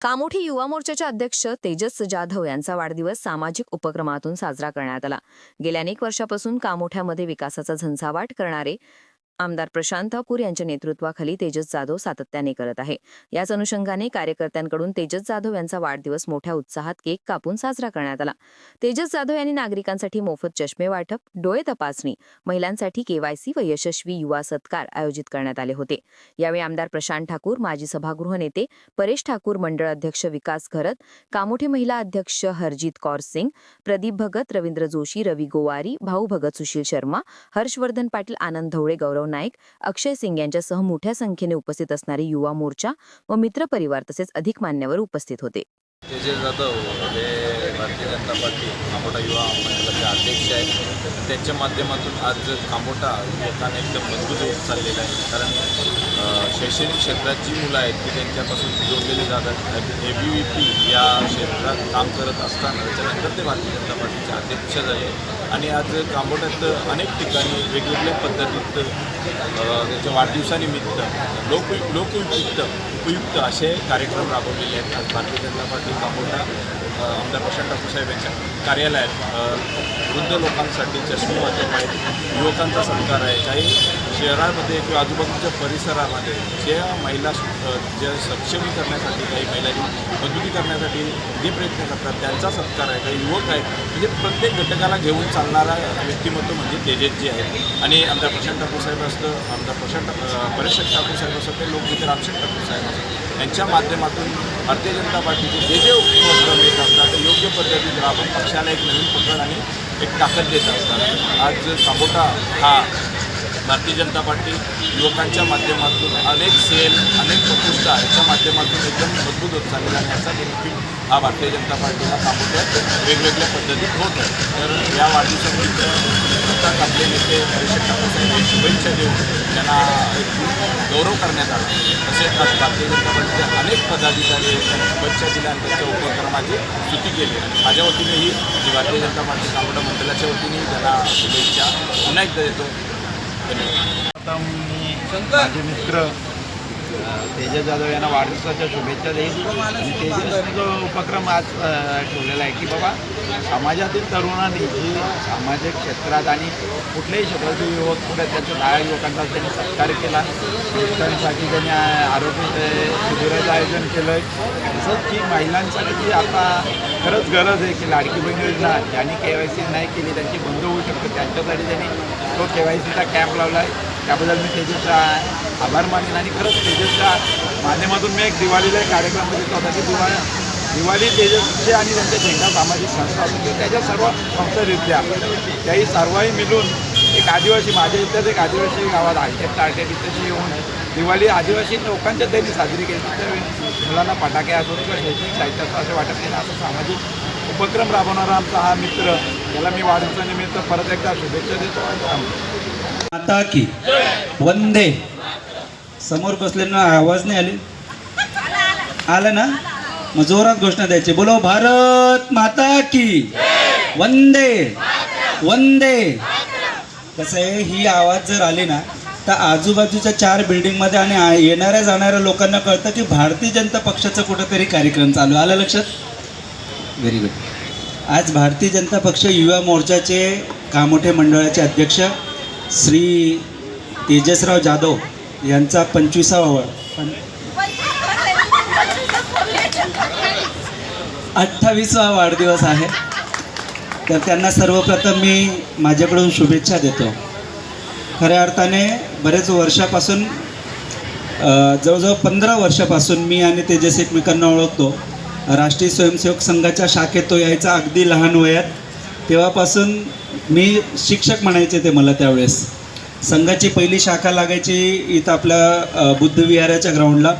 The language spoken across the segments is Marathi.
कामोठी युवा मोर्चाचे अध्यक्ष तेजस जाधव यांचा वाढदिवस सामाजिक उपक्रमातून साजरा करण्यात आला. गेल्या अनेक वर्षापासून कामोठ्यामध्ये विकासाचा झंझावाट करणारे आमदार प्रशांत ठाकूर यांच्या नेतृत्वाखाली तेजस जाधव सातत्याने करत आहे. याच अनुषंगाने कार्यकर्त्यांकडून तेजस जाधव यांचा वाढदिवस मोठ्या उत्साहात केक कापून साजरा करण्यात आला. तेजस जाधव यांनी नागरिकांसाठी मोफत चष्मे वाटप डोळे तपासणी महिलांसाठी केवायसी व यशस्वी युवा सत्कार आयोजित करण्यात आले होते. यावेळी आमदार प्रशांत ठाकूर माजी सभागृह नेते परेश ठाकूर मंडळ अध्यक्ष विकास घरत कामोठे महिला अध्यक्ष हरजीत कौर सिंग प्रदीप भगत रवींद्र जोशी रवी गोवारी भाऊ भगत सुशील शर्मा हर्षवर्धन पाटील आनंद धवळे गौरव नाईक अक्षय सिंग यांच्यासह मोठ्या संख्येने उपस्थित असणारे युवा मोर्चा व मित्र परिवार तसेच अधिक मान्यवर उपस्थित होते. तेजस जाधव हे भारतीय जनता पार्टी कामोठा युवा अध्यक्ष आहेत त्यांच्या माध्यमातून आज कामोटा युवकांना एकदम मजबूत होत चाललेला आहे. कारण शैक्षणिक क्षेत्रात जी मुलं आहेत ती त्यांच्यापासून जोडलेली जातात. ए बी व्ही पी या क्षेत्रात काम करत असताना त्याच्यानंतर ते भारतीय जनता पार्टीचे अध्यक्ष झाले. आणि आज कामोठ्यात अनेक ठिकाणी वेगवेगळ्या पद्धतीत त्याच्या वाढदिवसानिमित्त लोक लोकयुक्त उपयुक्त असे कार्यक्रम राबवलेले आहेत. आज भारतीय जनता पार्टी कामोठा आमदार प्रशांत ठाकूर साहेब यांच्या कार्यालयात वृद्ध लोकांसाठी चष्मे वाटप आहेत युवकांचा सत्कार आहे. काही शहरामध्ये किंवा आजूबाजूच्या परिसरामध्ये ज्या महिला ज्या सक्षमी करण्यासाठी काही महिलांनी मजबूती करण्यासाठी जे प्रयत्न करतात त्यांचा सत्कार आहे. काही युवक आहेत म्हणजे प्रत्येक घटकाला घेऊन चालणारा व्यक्तिमत्व म्हणजे तेजस जे आहे आणि आमदार प्रशांत ठाकूर साहेब असतं आमदार प्रशांत अ, परेश ठाकूर साहेब असतं ते लोकगीते रामशेठ ठाकूर साहेब असतं यांच्या माध्यमातून भारतीय जनता पार्टीचे जे जे उपक्रम येत असतात ते योग्य आपण पक्षाला एक नवीन पकड आणि एक ताकद देत असतात. आज काबोटा हा भारतीय जनता पार्टी युवकांच्या माध्यमातून अनेक सेल अनेक प्रकोष्ठ याच्या माध्यमातून एकदम मजबूत होत चाललेला आहे याचा बेनिफिट हा भारतीय जनता पार्टीला कामोट्यात वेगवेगळ्या पद्धतीत होत आहे. तर या वाढदिवसानिमित्त सतत आपले नेते परिषद शुभेच्छा देऊन त्यांना गौरव करण्यात आला. तसेच आज भारतीय जनता पार्टीचे अनेक पदाधिकारी आहेत, शुभेच्छा दिल्या आणि त्यांच्या उपक्रमाची स्तुती केली. माझ्या वतीनेही भारतीय जनता पार्टी कामोडा मंडळाच्या वतीनेही त्यांना शुभेच्छा पुन्हा एकदा देतो. आता मी माझे मित्र तेजस जाधव यांना वाढदिवसाच्या शुभेच्छा देईन. आणि तेजसने जो उपक्रम आज ठेवलेला आहे की बाबा समाजातील तरुणांनी जी सामाजिक क्षेत्रात आणि कुठल्याही क्षेत्रातील युवक पुढे त्यांच्या दहा युवकांचा त्यांनी सत्कार केला शेतकऱ्यांसाठी त्यांनी आरोग्य शिबिराचं आयोजन केलं आहे तसंच की महिलांसाठी जी आता खरंच गरज आहे की लाडकी बहीण योजना ज्यांनी के वाय सी नाही केली त्यांची बंद होऊ शकते त्यांच्यासाठी त्यांनी तो के वाय सीचा कॅम्प लावला आहे त्याबद्दल मी तेजसचा आभार मानेन आणि खरंच तेजसच्या माध्यमातून मी एक दिवाळीला एक कार्यक्रम बघितला होता की दिवाळी दिवाळी तेजसचे आणि त्यांच्या झेंडा सामाजिक संस्था असून की त्याच्या सर्व संस्थारित्या त्याही सर्वही मिळून एक आदिवासी माझ्या इथल्याच एक आदिवासी गावात आर्केट टार्केट इथेची येऊन दिवाळी आदिवासी लोकांच्या त्यांनी साजरी केली. त्यावेळी मुलांना फटाके असो किंवा शैक्षणिक साहित्य असं असे वाटत नाही असं सामाजिक उपक्रम राबवणारा आमचा हा मित्र त्याला मी वाढदिवसानिमित्त परत एकदा शुभेच्छा देतो आता माता की वंदे. समोर बसलेला आवाज नाही आले? आलं ना? मग जोरात घोषणा द्यायची. बोलो भारत माता की. वंदे. वंदे. कसं आहे ही आवाज जर आली ना तर आजूबाजूच्या चार बिल्डिंगमध्ये आणि येणाऱ्या जाणाऱ्या लोकांना कळतं की भारतीय जनता पक्षाचा कुठंतरी कार्यक्रम चालू आलं लक्षात? व्हेरी गुड आज भारतीय जनता पक्ष युवा मोर्चाचे कामोठे मंडळाचे अध्यक्ष श्री तेजसराव जाधव यांचा पंचवीसावा वर अठ्ठावीसवा वाढदिवस आहे. तर त्यांना सर्वप्रथम मी माझ्याकडून शुभेच्छा देतो. खऱ्या अर्थाने बरेच वर्षापासून जवळजवळ पंधरा वर्षापासून मी आणि तेजस एकमेकांना ओळखतो. राष्ट्रीय स्वयंसेवक संघाच्या शाखेत तो यायचा अगदी लहान वयात. तेव्हापासून मी शिक्षक म्हणायचे ते मला त्यावेळेस. संघाची पहिली शाखा लागायची इथं आपल्या बुद्धविहाराच्या ग्राउंडला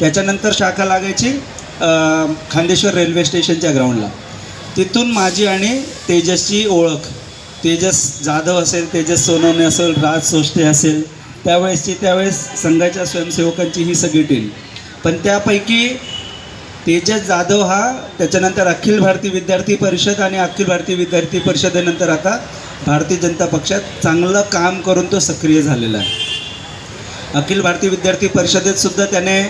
त्याच्यानंतर शाखा लागायची खांदेश्वर रेल्वे स्टेशनच्या ग्राउंडला तिथून माझी आणि तेजसची ओळख. तेजस जाधव असेल तेजस सोनवणे असेल राज सोष्टे असेल त्यावेळेसची त्यावेळेस संघाच्या स्वयंसेवकांची ही सगळी टीम पण त्यापैकी तेजस जाधव हा त्याच्यानंतर अखिल भारतीय विद्यार्थी परिषद आणि अखिल भारतीय विद्यार्थी परिषदेनंतर आता भारतीय जनता पक्षात चांगलं काम करून तो सक्रिय झालेला आहे. अखिल भारतीय विद्यार्थी परिषदेत सुद्धा त्याने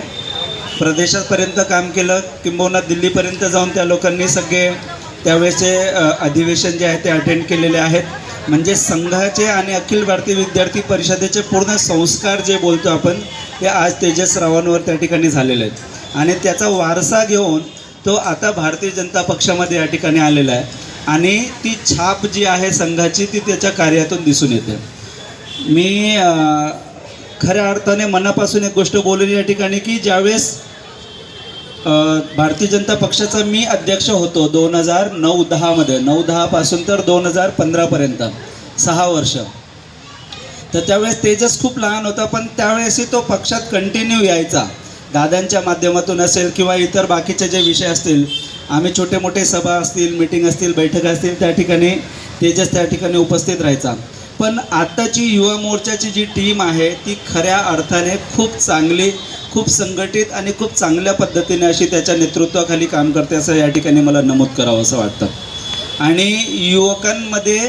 प्रदेशापर्यंत काम केलं किंबहुना दिल्लीपर्यंत जाऊन त्या लोकांनी सगळे त्यावेळेचे अधिवेशन जे आहे ते अटेंड केलेले आहेत. म्हणजे संघाचे आणि अखिल भारतीय विद्यार्थी परिषदेचे पूर्ण संस्कार जे बोलतो आपण ते आज तेजस रावांवर त्या ठिकाणी झालेले आहेत. आणि त्याचा वारसा घेऊन तो आता भारतीय जनता पक्षामध्ये या ठिकाणी आलेला आहे. आणि ती छाप जी आहे संघाची ती त्याच्या कार्यातून दिसून येते. मी खऱ्या अर्थाने मनापासून एक गोष्ट बोलेन या ठिकाणी की ज्यावेळेस भारतीय जनता पक्षाचा मी अध्यक्ष होतो दोन हजार नऊ दहामध्ये नऊ दहापासून तर दोन हजार पंधरापर्यंत सहा वर्ष. तर त्यावेळेस तेजस खूप लहान होता पण त्यावेळेसही तो पक्षात कंटिन्यू यायचा. दादांच्या माध्यमातून असेल किंवा इतर बाकीचे जे विषय असतील आम्ही छोटे मोठे सभा असतील मिटिंग असतील बैठक असतील त्या ठिकाणी तेजस त्या ठिकाणी उपस्थित राहायचा. पण आत्ताची युवा मोर्चाची जी टीम आहे ती खऱ्या अर्थाने खूप चांगली खूप संघटित आणि खूप चांगल्या पद्धतीने अशी त्याच्या नेतृत्वाखाली काम करते असं या ठिकाणी मला नमूद करावं असं वाटतं. आणि युवकांमध्ये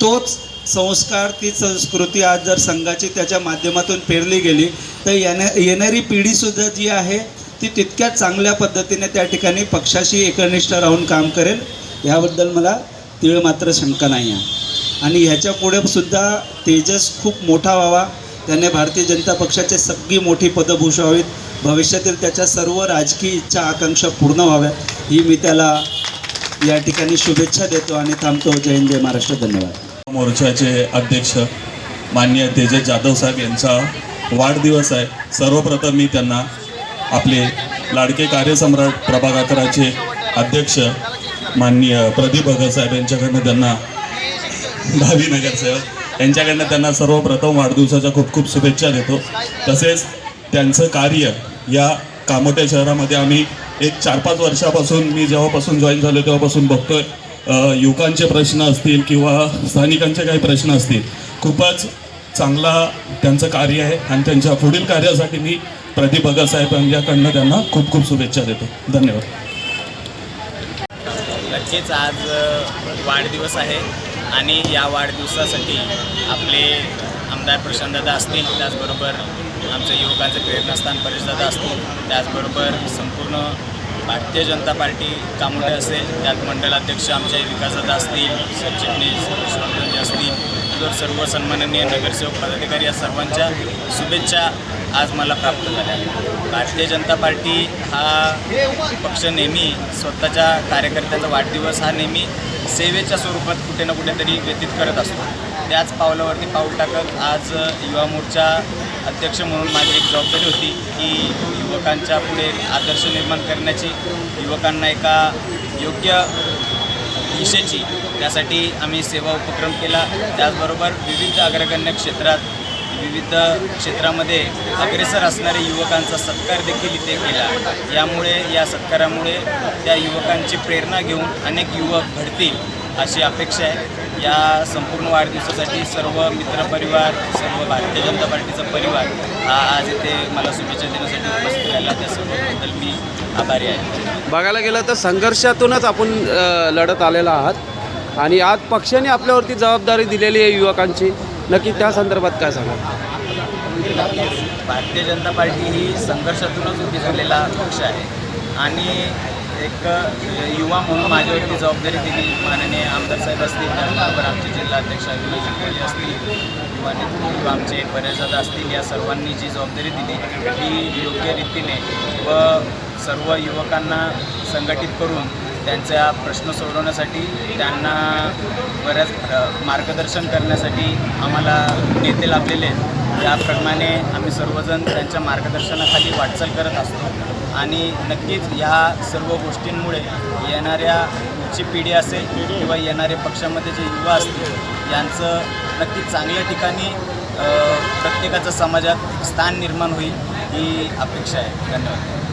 तोच संस्कार ती संस्कृती आज जर संघाची त्याच्या माध्यमातून पेरली गेली तर येण्या येणारी पिढीसुद्धा जी आहे ती तितक्या चांगल्या पद्धतीने त्या ठिकाणी पक्षाशी एकनिष्ठ राहून काम करेल. याबद्दल मला तीळ मात्र शंका नाही आहे. आणि ह्याच्या पुढे सुद्धा तेजस खूप मोठा व्हावा. त्याने भारतीय जनता पक्षाची सगळी मोठी पदं भूषवावीत. भविष्यातील त्याच्या सर्व राजकीय इच्छा आकांक्षा पूर्ण व्हाव्यात. ही मी त्याला या ठिकाणी शुभेच्छा देतो आणि थांबतो. जय हिंद जय महाराष्ट्र. धन्यवाद. मोर्चाचे अध्यक्ष माननीय तेजस जाधव साहेब यांचा वाढदिवस आहे. सर्वप्रथम मी त्यांना आपले लाडके कार्यसम्राट प्रभाग अकराचे अध्यक्ष माननीय प्रदीप भगत साहेब यांच्याकडनं त्यांना भावी नगरसेवक यांच्याकडनं त्यांना सर्वप्रथम वाढदिवसाच्या खूप खूप शुभेच्छा देतो. तसेच त्यांचं कार्य या कामोटे शहरामध्ये आम्ही एक चार पाच वर्षापासून मी जेव्हापासून जॉईन झालो तेव्हापासून बघतोय. युवकांचे प्रश्न असतील किंवा स्थानिकांचे काही प्रश्न असतील खूपच चांगला त्यांचं कार्य आहे आणि त्यांच्या पुढील कार्यासाठी मी प्रदीप भगत साहेब यांच्याकडनं त्यांना खूप खूप शुभेच्छा देतो. धन्यवाद. नक्कीच आज वाढदिवस आहे आणि या वाढदिवसासाठी आपले आमदार प्रशांतदादा असतील त्याचबरोबर आमच्या युवकांचे प्रेरणास्थान परेशदादा असतील त्याचबरोबर संपूर्ण भारतीय जनता पार्टी कामोठे असेल त्यात मंडलाध्यक्ष आमचे विकासदादा असतील सरचिटणीस विश्वनाथजी असतील तर सर्व सन्माननीय नगरसेवक पदाधिकारी या सर्वांच्या शुभेच्छा आज मला प्राप्त झाल्या. भारतीय जनता पार्टी हा पक्ष नेहमी स्वतःच्या कार्यकर्त्याचा वाढदिवस हा नेहमी सेवेच्या स्वरूपात कुठे ना कुठेतरी व्यतीत करत असतो. त्याच पावलावरती पाऊल टाकत आज युवा मोर्चा अध्यक्ष म्हणून माझी एक जबाबदारी होती की युवकांच्या पुढे आदर्श निर्माण करण्याची युवकांना एका योग्य दिशेची त्यासाठी आम्ही सेवा उपक्रम केला. त्याचबरोबर विविध अग्रगण्य क्षेत्रात विविध क्षेत्रामध्ये अग्रेसर असणारे युवकांचा सत्कार देखील इथे केला. यामुळे या सत्कारामुळे त्या युवकांची प्रेरणा घेऊन अनेक युवक घडतील. अशी अपेक्षा आहे. या संपूर्ण वाढदिवसासाठी सर्व मित्रपरिवार सर्व भारतीय जनता पार्टीचा परिवार हा आज इथे मला शुभेच्छा देण्यासाठी उपस्थित राहिला. त्या सर्वबद्दल मी आभारी आहे. बघायला गेलं तर संघर्षातूनच आपण लढत आलेला आहात. आणि आज पक्षाने आपल्यावरती जबाबदारी दिलेली आहे युवकांची. नक्की त्या संदर्भात काय सांगा भारतीय जनता पार्टी ही संघर्षातूनच उभी झालेला पक्ष आहे. आणि एक युवा म्हणून माझ्यावरती जबाबदारी दिली माननीय आमदार साहेब असतील त्याबरोबर आमचे जिल्हाध्यक्ष अविनाश कोळी असतील किंवा नेतृत्व किंवा आमचे बरेचदा असतील या सर्वांनी जी जबाबदारी दिली ती योग्य रीतीने व सर्व युवकांना संघटित करून त्यांचा प्रश्न सोडवण्यासाठी त्यांना बऱ्याच मार्गदर्शन करण्यासाठी आम्हाला नेते लाभलेले आहेत. याप्रमाणे आम्ही सर्वजण त्यांच्या मार्गदर्शनाखाली वाटचाल करत असतो. आणि नक्कीच ह्या सर्व गोष्टींमुळे येणाऱ्या पुढची पिढी असेल किंवा येणारे पक्षामध्ये जे युवा असतील यांचं नक्कीच चांगल्या ठिकाणी प्रत्येकाचं समाजात स्थान निर्माण होईल ही अपेक्षा आहे. धन्यवाद.